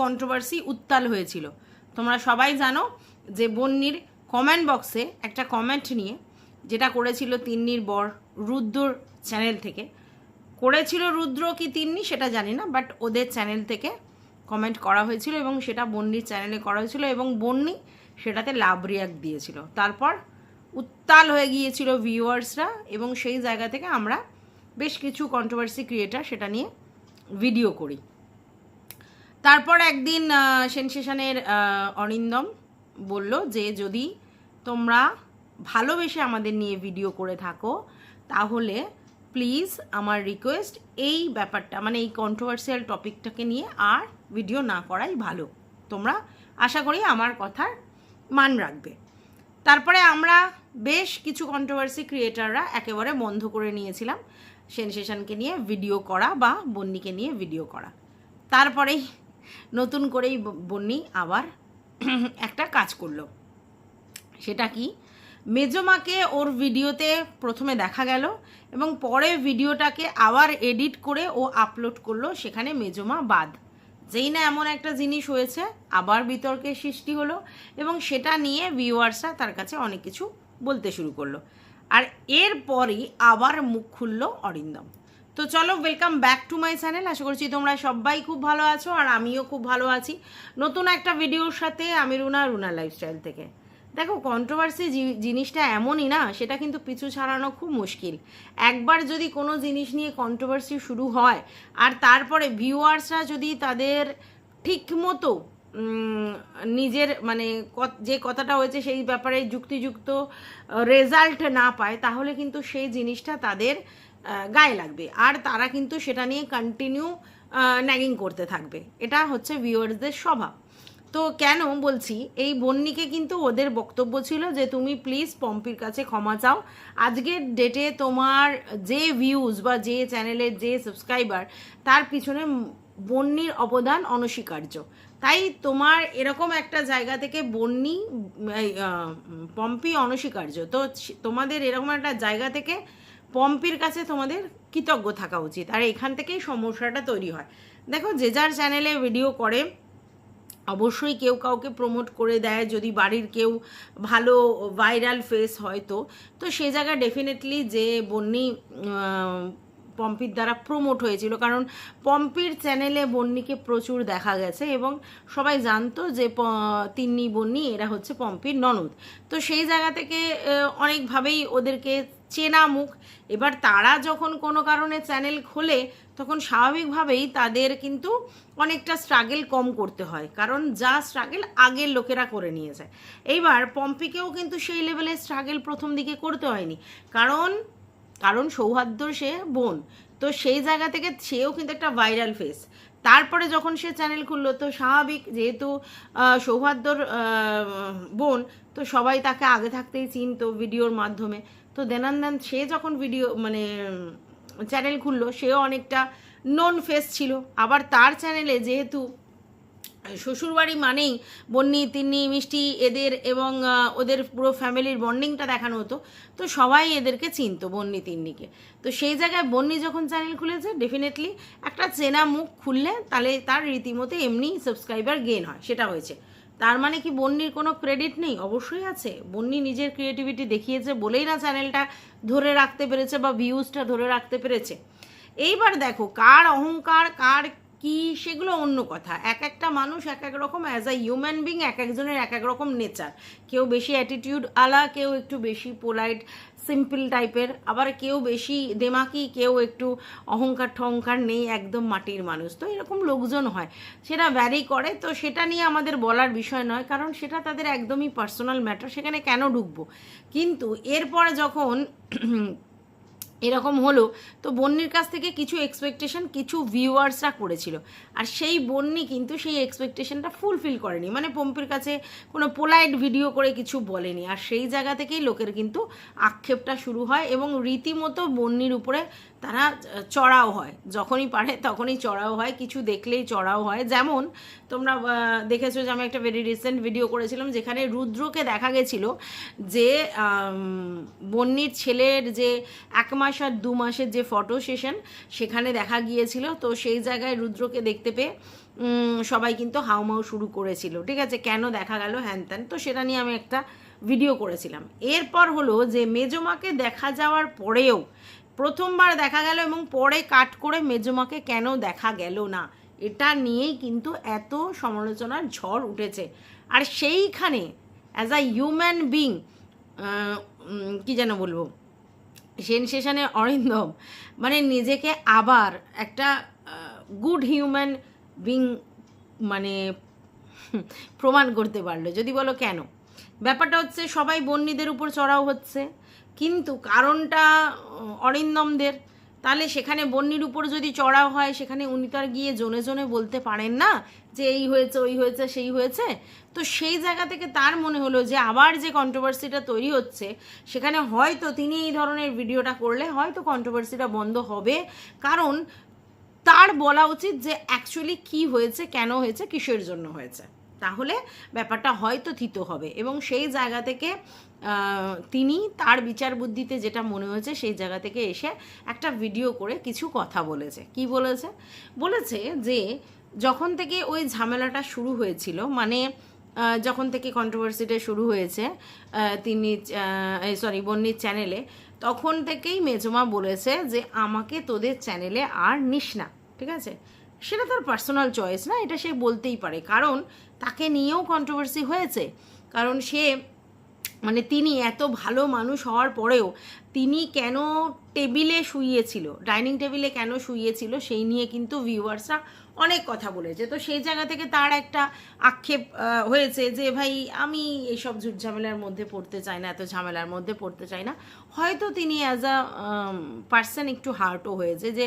Controversy উত্তাল হয়েছিল। তোমরা সবাই জানো যে বন্যির কমেন্ট বক্সে একটা কমেন্ট নিয়ে যেটা করেছিল তিন্নির বর রুদ্রর চ্যানেল থেকে। করেছিল রুদ্র কি তিন্নি সেটা জানি না বাট ওদের চ্যানেল থেকে কমেন্ট করা হয়েছিল এবং সেটা বন্নির চ্যানেলে করা হয়েছিল এবং বন্নি সেটাতে লাভ রিয়াক্ট দিয়েছিল। তারপর উত্তাল হয়ে গিয়েছিল ভিউয়ার্সরা এবং সেই জায়গা থেকে আমরা বেশ কিছু কন্ট্রোভার্সি ক্রিয়েটার সেটা নিয়ে ভিডিও করি। তারপর একদিন সেনসেশনের অরিন্দম বলল যে, যদি তোমরা ভালোবেসে আমাদের নিয়ে ভিডিও করে থাকো, তাহলে প্লিজ আমার রিকোয়েস্ট এই ব্যাপারটা মানে এই কন্ট্রোভার্সিয়াল টপিকটাকে নিয়ে আর ভিডিও না করাই ভালো। তোমরা আশা করি আমার কথার মান রাখবে। তারপরে আমরা বেশ কিছু কন্ট্রোভার্সি ক্রিয়েটাররা একেবারে বন্ধ করে নিয়েছিলাম, সেনসেশনকে নিয়ে ভিডিও করা বা বন্নিকে নিয়ে ভিডিও করা। তারপরেই নতুন করেই বন্নি আবার একটা কাজ করল। সেটা কি? মেজমাকে ওর ভিডিওতে প্রথমে দেখা গেল এবং পরে ভিডিওটাকে আবার এডিট করে ও আপলোড করল সেখানে মেজমা বাদ। যেই না এমন একটা জিনিস হয়েছে, আবার বিতর্কের সৃষ্টি হলো এবং সেটা নিয়ে ভিউয়ার্সরা তার কাছে অনেক কিছু বলতে শুরু করল। আর এরপরই আবার মুখ খুললো অরিন্দম। তো চলো welcome back to my channel আশা করছি তোমরা সবাই খুব ভালো আছো আর আমিও খুব ভালো আছি। নতুন একটা ভিডিওর সাথে আমি রুনা রুনা লাইফস্টাইল থেকে। দেখো কন্ট্রোভার্সি জিনিসটা এমনই না, সেটা কিন্তু পিছু ছাড়ানো খুব মুশকিল। একবার যদি কোনো জিনিস নিয়ে কন্ট্রোভার্সি শুরু হয়, আর তারপরে ভিউয়ার্সরা যদি তাদের ঠিক মতো নিজের মানে যে কথাটা হয়েছে সেই ব্যাপারে যুক্তিযুক্ত রেজাল্ট না পায়, তাহলে কিন্তু সেই জিনিসটা তাদের গায়ে লাগবে। আর তারা কিন্তু সেটা নিয়ে কন্টিনিউ ন্যাগিং করতে থাকবে। এটা হচ্ছে ভিউয়ার্সদের স্বভাব। তো কেন বলছি, এই বন্নিকে কিন্তু ওদের বক্তব্য ছিল যে, তুমি প্লিজ পম্পির কাছে ক্ষমা চাও। আজকের ডেটে তোমার যে ভিউজ বা যে চ্যানেলের যে সাবস্ক্রাইবার তার পিছনে বন্নির অবদান অনস্বীকার্য। তাই তোমার এরকম একটা জায়গা থেকে বন্নি পম্পি অনস্বীকার্য। তো তোমাদের এরকম একটা জায়গা থেকে পম্পির কাছে তোমাদের কৃতজ্ঞ থাকা উচিত। আর এখান থেকেই সমস্যাটা তৈরি হয়। দেখো, যে যার চ্যানেলে ভিডিও করে, অবশ্যই কেউ কাউকে প্রমোট করে দেয়। যদি বাড়ির কেউ ভালো ভাইরাল ফেস হয়তো তো সে জায়গায় ডেফিনেটলি যে বন্যি পম্পির দ্বারা প্রমোট হয়েছিল। কারণ পম্পির চ্যানেলে বন্নিকে প্রচুর দেখা গেছে এবং সবাই জানতো যে তিন্নি বন্নি, এরা হচ্ছে পম্পির ননদ। তো সেই জায়গা থেকে অনেকভাবেই ওদেরকে চেনা মুখ। এবার তারা যখন কোনো কারণে চ্যানেল খোলে, তখন স্বাভাবিকভাবেই তাদের কিন্তু অনেকটা স্ট্রাগেল কম করতে হয়। কারণ যা স্ট্রাগেল আগের লোকেরা করে নিয়েছে। এইবার পম্পিকেও কিন্তু সেই লেভেলের স্ট্রাগল প্রথম দিকে করতে হয়নি। কারণ কারণ সৌহার্দ্য সে বোন। তো সেই জায়গা থেকে সেও কিন্তু একটা ভাইরাল ফেস তারপরে যখন সে চ্যানেল খুললো, তো স্বাভাবিক যেহেতু সৌহার্দ্যর বোন, তো সবাই তাকে আগে থাকতেই চিনতো ভিডিওর মাধ্যমে। তো দেনান দেন সে যখন ভিডিও মানে চ্যানেল খুললো, সেও অনেকটা নন ফেস ছিল। আবার তার চ্যানেলে যেহেতু শ্বশুরবাড়ি মানেই বন্নি, তিন্নি, মিষ্টি, এদের এবং ওদের পুরো ফ্যামিলির বন্ডিংটা দেখানো হতো, তো সবাই এদেরকে চিনতো, বন্নি, তিন্নিকে। তো সেই জায়গায় বন্নি যখন চ্যানেল খুলেছে ডেফিনেটলি একটা চেনা মুখ খুললে তাহলে তার রীতিমতো এমনি সাবস্ক্রাইবার গেন হয়, সেটা হয়েছে। তার মানে কি বন্নির কোনো ক্রেডিট নেই? অবশ্যই আছে। বন্নি নিজের ক্রিয়েটিভিটি দেখিয়েছে বলেই না চ্যানেলটা ধরে রাখতে পেরেছে বা ভিউজটা ধরে রাখতে পেরেছে। এইবার দেখো, কার অহংকার, কার কি, সেগুলো অন্য কথা। এক একটা মানুষ এক এক রকম অ্যাজ আ হিউম্যান বিং এক একজনের এক এক রকম নেচার কেউ বেশি অ্যাটিটিউড আলা কেউ একটু বেশি পোলাইট সিম্পল টাইপের, আবার কেউ বেশি দেমাকি, কেউ একটু অহংকার ঠহংকার নেই, একদম মাটির মানুষ। তো এরকম লোকজন হয়। সেটা ভ্যারি করে। তো সেটা নিয়ে আমাদের বলার বিষয় নয়, কারণ সেটা তাদের একদমই পার্সোনাল ম্যাটার সেখানে কেন ঢুকবো? কিন্তু এরপরে যখন এরকম হলো, তো বন্নির কাছ থেকে কিছু এক্সপেকটেশন কিছু ভিউয়ার্সরা করেছিল। আর সেই বন্নি কিন্তু সেই এক্সপেকটেশনটা ফুলফিল করেনি। মানে পম্পির কাছে কোনো পোলাইট ভিডিও করে কিছু বলেনি। আর সেই জায়গা থেকেই লোকের কিন্তু আক্ষেপটা শুরু হয় এবং রীতিমতো বন্নির উপরে তারা চড়াও হয়। যখনই পারে তখনই চড়াও হয় কিছু দেখলেই চড়াও হয়। যেমন তোমরা দেখেছ যে আমি একটা ভেরি রিসেন্ট ভিডিও করেছিলাম যেখানে রুদ্রকে দেখা গেছিল যে আম, বন্যির ছেলের যে এক মাস আর দু মাসের যে ফটো সেশন সেখানে দেখা গিয়েছিল। তো সেই জায়গায় রুদ্রকে দেখতে পেয়ে সবাই কিন্তু হাউমাউ শুরু করেছিল। ঠিক আছে? কেন দেখা গেল হ্যান ত্যান? তো সেটা নিয়ে আমি একটা ভিডিও করেছিলাম। এরপর হলো যে মেজমাকে দেখা যাওয়ার পরেও প্রথমবার দেখা গেল এবং পরে কাট করে মেজমাকে কেন দেখা গেল না? এটা নিয়েই কিন্তু এত সমালোচনার ঝড় উঠেছে। আর সেইখানে অ্যাজ আ হিউম্যান বিং কি যেন বলব? সেনসেশনে অরিন্দম মানে নিজেকে আবার একটা গুড হিউম্যান বিং মানে প্রমাণ করতে পারল। যদি বলো কেন? ব্যাপারটা হচ্ছে সবাই বন্যীদের উপর চড়াও হচ্ছে। কিন্তু কারণটা অরিন্দমদের তাহলে সেখানে বন্যির উপর যদি চড়াও হয়, সেখানে উনি তো আর গিয়ে জোনে জোনে বলতে পারেন না যে এই হয়েছে, ওই হয়েছে, সেই হয়েছে। তো সেই জায়গা থেকে তার মনে হলো যে আবার যে কন্ট্রোভার্সিটা তৈরি হচ্ছে, সেখানে হয়তো তিনি এই ধরনের ভিডিওটা করলে হয়তো কন্ট্রোভার্সিটা বন্ধ হবে। কারণ তার বলা উচিত যে অ্যাকচুয়ালি কি হয়েছে, কেন হয়েছে, কিসের জন্য হয়েছে। তাহলে ব্যাপারটা হয়তো থিত হবে। এবং সেই জায়গা থেকে তিনি তার বিচার বুদ্ধিতে যেটা মনে হয়েছে, সেই জায়গা থেকে এসে একটা ভিডিও করে কিছু কথা বলেছে। কি বলেছে? বলেছে যে, যখন থেকে ওই ঝামেলাটা শুরু হয়েছিল মানে যখন থেকে কন্ট্রোভার্সিটা শুরু হয়েছে তিনি সরি বন্নির চ্যানেলে তখন থেকেই মেজমা বলেছে যে, আমাকে তোদের চ্যানেলে আর নিস না। ঠিক আছে? সেটা তার পার্সোনাল চয়েস না, এটা সে বলতেই পারে। কারণ তাকে নিয়েও কন্ট্রোভার্সি হয়েছে। কারণ সে মানে তিনি এত ভালো মানুষ হওয়ার পরেও তিনি কেন টেবিলে শুইয়েছিল, ডাইনিং টেবিলে কেন শুইয়েছিল, সেই নিয়ে কিন্তু ভিউয়ার্সরা অনেক কথা বলেছে। তো সেই জায়গা থেকে তার একটা আক্ষেপ হয়েছে যে, ভাই, আমি এইসব ঝুট ঝামেলার মধ্যে পড়তে চাই না, এত ঝামেলার মধ্যে পড়তে চাই না। হয়তো তিনি অ্যাজ আ পার্সন একটু হার্টও হয়েছে যে,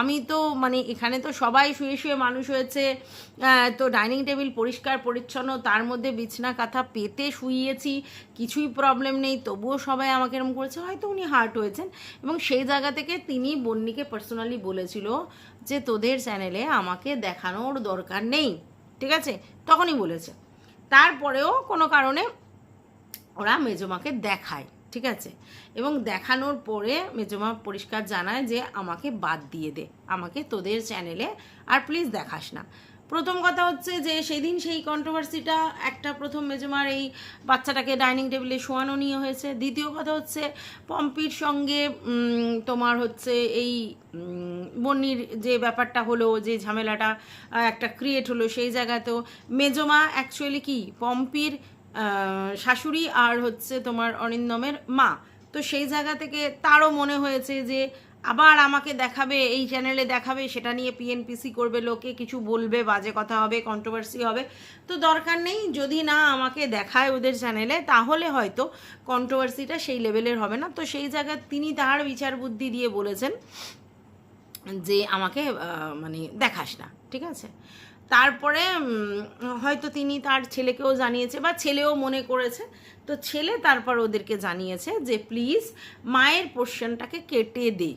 আমি তো মানে এখানে তো সবাই শুয়ে শুয়ে মানুষ হয়েছে তো ডাইনিং টেবিল পরিষ্কার, পরিচ্ছন্ন, তার মধ্যে বিছনা কাঁথা পেতে শুইয়েছি, কিছুই প্রবলেম নেই, তবুও সবাই আমাকে এরকম করেছে। হয়তো উনি হার্ট হয়েছেন এবং সেই জায়গা থেকে তিনি বন্নিকে পার্সোনালি বলেছিল যে তোদের চ্যানেলে আমাকে দেখানোর দরকার নেই, ঠিক আছে? তখনই বলেছে। তারপরেও কোনো কারণে ওরা মেজমাকে দেখায়, ঠিক আছে? এবং দেখানোর পরে মেজমা পরিষ্কার জানায় যে আমাকে বাদ দিয়ে দে, আমাকে তোদের চ্যানেলে আর প্লিজ দেখাস না। প্রথম কথা হচ্ছে যে সেদিন সেই কন্ট্রোভার্সিটা একটা প্রথম মেজমার এই বাচ্চাটাকে ডাইনিং টেবিলে শোয়ানো নিয়ে হয়েছে। দ্বিতীয় কথা হচ্ছে পম্পির সঙ্গে তোমার হচ্ছে এই বন্নির যে ব্যাপারটা হলো, যে ঝামেলাটা একটা ক্রিয়েট হলো সেই জায়গাতেও মেজমা অ্যাকচুয়ালি কি? পম্পির শাশুড়ি আর হচ্ছে তোমার অরিন্দমের মা। তো সেই জায়গা থেকে তারও মনে হয়েছে যে আবার আমাকে দেখাবে, এই চ্যানেলে দেখাবে, সেটা নিয়ে পিএনপিসি করবে, লোকে কিছু বলবে, বাজে কথা হবে কন্ট্রোভার্সি হবে। তো দরকার নেই, যদি না আমাকে দেখায় ওদের চ্যানেলে তাহলে হয়তো কন্ট্রোভার্সিটা সেই লেভেলের হবে না। তো সেই জায়গায় তিনি তার বিচার বুদ্ধি দিয়ে বলেছেন যে আমাকে মানে দেখাস না, ঠিক আছে? তারপরে হয়তো তিনি তার ছেলেকেও জানিয়েছে বা ছেলেও মনে করেছে। তো ছেলে তারপর ওদেরকে জানিয়েছে যে, প্লিজ, মায়ের পোর্শনটাকে কেটে দে।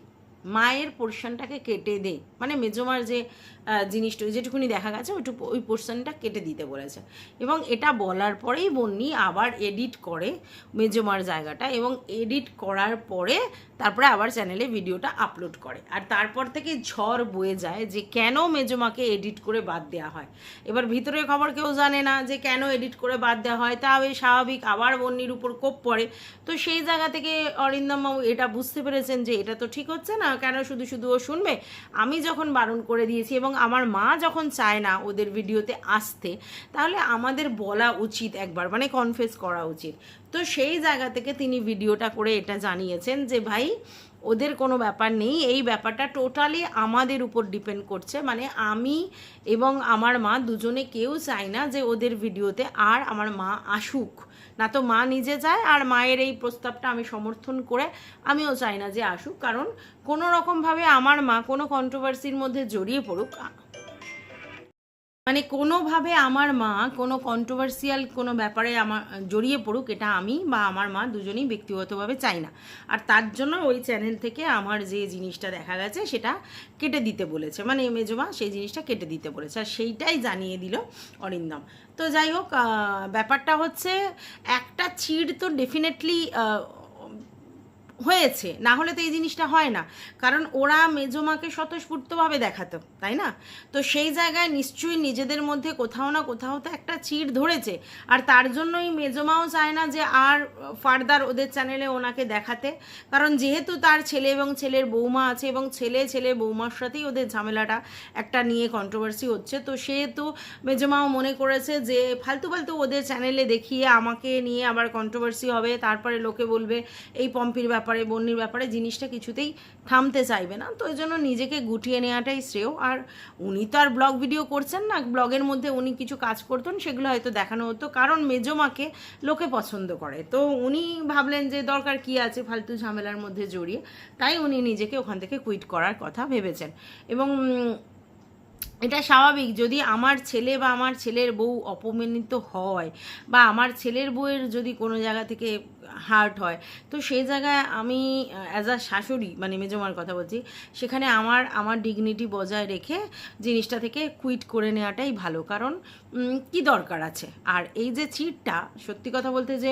মায়ের পোর্শনটাকে কেটে দে। মানে মেজমার যে জিনিসটা যেটুকুনি দেখা গেছে, ওইটুকু, ওই পোর্শনটা কেটে দিতে বলেছে। এবং এটা বলার পরেই বন্নি আবার এডিট করে মেজমার জায়গাটা এবং এডিট করার পরে তারপরে আবার চ্যানেলে ভিডিওটা আপলোড করে। আর তারপর থেকে ঝড় বয়ে যায় যে কেন মেজমাকে এডিট করে বাদ দেওয়া হয়। এবার ভিতরের খবর কেউ জানে না যে কেন এডিট করে বাদ দেওয়া হয়, তা ওই স্বাভাবিক, আবার বন্যির উপর কোপ পড়ে। তো সেই জায়গা থেকে অরিন্দম বাবু এটা বুঝতে পেরেছেন যে এটা তো ঠিক হচ্ছে না, কেন শুধু শুধু ও শুনবে? আমি যখন বারণ করে দিয়েছি এবং আমার মা যখন চায় না ওদের ভিডিওতে আসতে, তাহলে আমাদের বলা উচিত একবার মানে কনফেস করা উচিত। তো সেই জায়গা থেকে তিনি ভিডিওটা করে এটা জানিয়েছেন যে, ভাই, ওদের কোনো ব্যাপার নেই। এই ব্যাপারটা টোটালি আমাদের উপর ডিপেন্ড করছে। মানে আমি এবং আমার মা দুজনে কেউ চাই না যে ওদের ভিডিওতে আর আমার মা আসুক। না তো মা নিজে যায় আর মায়ের এই প্রস্তাবটা আমি সমর্থন করে আমিও চাই না যে আসুক, কারণ কোনো রকমভাবে আমার মা কোনো কন্ট্রোভার্সির মধ্যে জড়িয়ে পড়ুক। মানে কোনোভাবে আমার মা কোনো কন্ট্রোভার্সিয়াল কোনো ব্যাপারে আমার, জড়িয়ে পড়ুক, এটা আমি বা আমার মা দুজনেই ব্যক্তিগতভাবে চাই না। আর তার জন্য ওই চ্যানেল থেকে আমার যে জিনিসটা দেখা গেছে সেটা কেটে দিতে বলেছে। মানে মেজমা সেই জিনিসটা কেটে দিতে বলেছে। আর সেইটাই জানিয়ে দিল অরিন্দম। তো যাই হোক ব্যাপারটা হচ্ছে একটা চিড় তো ডেফিনেটলি হয়েছে, না হলে তো এই জিনিসটা হয় না। কারণ ওরা মেজমাকে স্বতঃস্ফূর্তভাবে দেখাতো, তাই না? তো সেই জায়গায় নিশ্চয়ই নিজেদের মধ্যে কোথাও না কোথাও তো একটা চিড় ধরেছে। আর তার জন্যই মেজমাও চায় না যে আর ফার্দার ওদের চ্যানেলে ওনাকে দেখাতে। কারণ যেহেতু তার ছেলে এবং ছেলের বৌমা আছে এবং ছেলে ছেলে বৌমার সাথেই ওদের ঝামেলাটা একটা নিয়ে কন্ট্রোভার্সি হচ্ছে। তো সেহেতু মেজমাও মনে করেছে যে ফালতু ফালতু ওদের চ্যানেলে দেখিয়ে আমাকে নিয়ে আবার কন্ট্রোভার্সি হবে, তারপরে লোকে বলবে, এই পম্পির ব্যাপারে বন্নির ব্যাপারে জিনিসটা কিছুতেই থামতে চাইবে না। তো ওই জন্য নিজেকে গুটিয়ে নেওয়াটাই শ্রেয়। আর উনি তো আর ব্লগ ভিডিও করছেন না, ব্লগের মধ্যে উনি কিছু কাজ করতেন, সেগুলো হয়তো দেখানো হতো। কারণ মেজমাকে লোকে পছন্দ করে। তো উনি ভাবলেন যে দরকার কি আছে ফালতু ঝামেলার মধ্যে জড়িয়ে। তাই উনি নিজেকে ওখান থেকে কুইট করার কথা ভেবেছেন। এবং এটা স্বাভাবিক। যদি আমার ছেলে বা আমার ছেলের বউ অপমানিত হয় বা আমার ছেলের বউয়ের যদি কোনো জায়গা থেকে হার্ট হয়, তো সেই জায়গায় আমি অ্যাজ আ শাশুড়ি মানে মেজমার কথা বলছি, সেখানে আমার আমার ডিগনিটি বজায় রেখে জিনিসটা থেকে কুইট করে নেওয়াটাই ভালো। কারণ কি দরকার আছে? আর এই যে চিটটা সত্যি কথা বলতে যে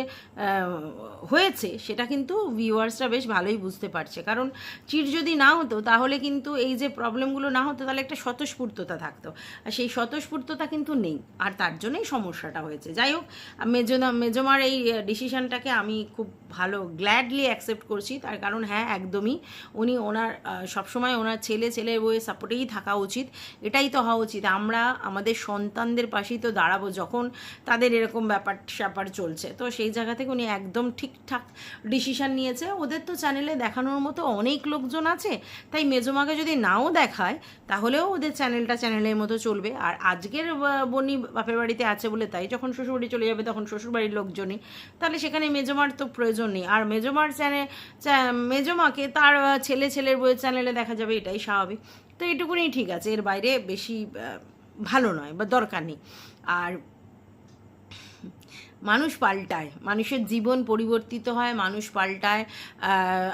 হয়েছে, সেটা কিন্তু ভিউয়ার্সরা বেশ ভালোই বুঝতে পারছে। কারণ চিট যদি না হতো, তাহলে কিন্তু এই যে প্রবলেমগুলো না হতো, তাহলে একটা স্বতঃস্ফূর্ততা থাকতো। আর সেই স্বতঃস্ফূর্ততা কিন্তু নেই। আর তার জন্যই সমস্যাটা হয়েছে। যাই হোক মেজনা মেজমার এই ডিসিশনটাকে আমি খুব ভালো গ্ল্যাডলি অ্যাকসেপ্ট করছি। তার কারণ হ্যাঁ একদমই উনি ওনার সবসময় ওনার ছেলে ছেলের বইয়ে সাপোর্টেই থাকা উচিত। এটাই তো হওয়া উচিত। আমরা আমাদের সন্তানদের পাশেই তো দাঁড়াবো যখন তাদের এরকম ব্যাপার, স্যাপার চলছে। তো সেই জায়গা থেকে উনি একদম ঠিকঠাক ডিসিশন নিয়েছে। ওদের তো চ্যানেলে দেখানোর মতো অনেক লোকজন আছে। তাই মেজমাকে যদি নাও দেখায়, তাহলেও ওদের চ্যানেলটা চ্যানেলের মতো চলবে। আর আজকের বনি বাপের বাড়িতে আছে বলে তাই যখন শ্বশুরবাড়ি চলে যাবে তখন শ্বশুরবাড়ির লোকজনই। তাহলে সেখানে মেজমার তো প্রয়োজন নেই। আর মেজমার চ্যানেল মেজমাকে তার ছেলে, ছেলের বইয়ের চ্যানেলে দেখা যাবে, এটাই স্বাভাবিক। তো এটুকুনি ঠিক আছে। এর বাইরে বেশি ভালো নয় বা দরকার নেই। আর মানুষ পাল্টায়, মানুষের জীবন পরিবর্তিত হয়, মানুষ পাল্টায়।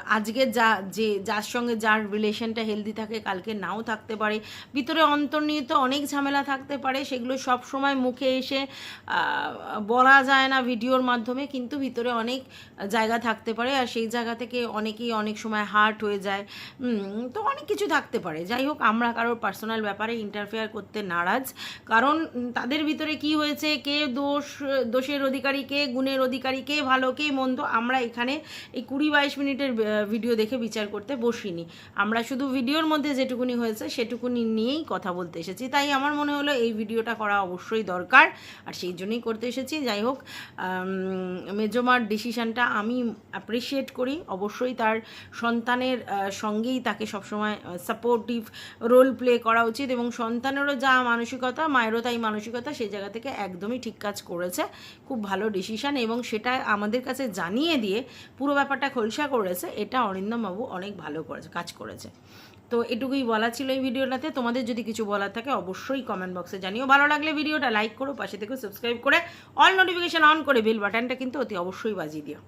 আজকে যা, যে, যার সঙ্গে যার রিলেশনটা হেলদি থাকে, কালকে নাও থাকতে পারে। ভিতরে অন্তর্নিহিত অনেক ঝামেলা থাকতে পারে, সেগুলো সব সময় মুখে এসে বলা যায় না ভিডিওর মাধ্যমে, কিন্তু ভিতরে অনেক জায়গা থাকতে পারে। আর সেই জায়গা থেকে অনেকেই অনেক সময় হার্ট হয়ে যায়। তো অনেক কিছু থাকতে পারে। যাই হোক, আমরা কারোর পার্সোনাল ব্যাপারে ইন্টারফেয়ার করতে নারাজ। কারণ, তাদের ভিতরে কি হয়েছে? কে দোষ, দোষের অধিকারী কে গুণের অধিকারী কে ভালো কে মন্দ, আমরা এখানে এই কুড়ি বাইশ মিনিটের ভিডিও দেখে বিচার করতে বসিনি। আমরা শুধু ভিডিওর মধ্যে যেটুকুনি হয়েছে, সেটুকুনি নিয়েই কথা বলতে এসেছি। তাই আমার মনে হলো এই ভিডিওটা করা অবশ্যই দরকার, আর সেই জন্যই করতে এসেছি। যাই হোক মেজমার ডিসিশনটা আমি অ্যাপ্রিসিয়েট করি। অবশ্যই তার সন্তানের সঙ্গেই তাকে সবসময় সাপোর্টিভ রোল প্লে করা উচিত এবং সন্তানেরও যা মানসিকতা, মায়েরও তাই মানসিকতা, সেই জায়গা থেকে একদমই ঠিক কাজ করেছে। খুব ভালো ডিসিশান এবং সেটা আমাদের কাছে জানিয়ে দিয়ে পুরো ব্যাপারটা খোলসা করেছে। এটা অরিন্দমবাবু অনেক ভালো করেছে, কাজ করেছে। তো এটুকুই বলা ছিল এই ভিডিওটাতে। তোমাদের যদি কিছু বলার থাকে অবশ্যই কমেন্ট বক্সে জানিও। ভালো লাগলে ভিডিওটা লাইক করো, পাশে থেকে সাবস্ক্রাইব করে অল নোটিফিকেশান অন করে বেল বাটনটা কিন্তু অতি অবশ্যই বাজিয়ে দিও।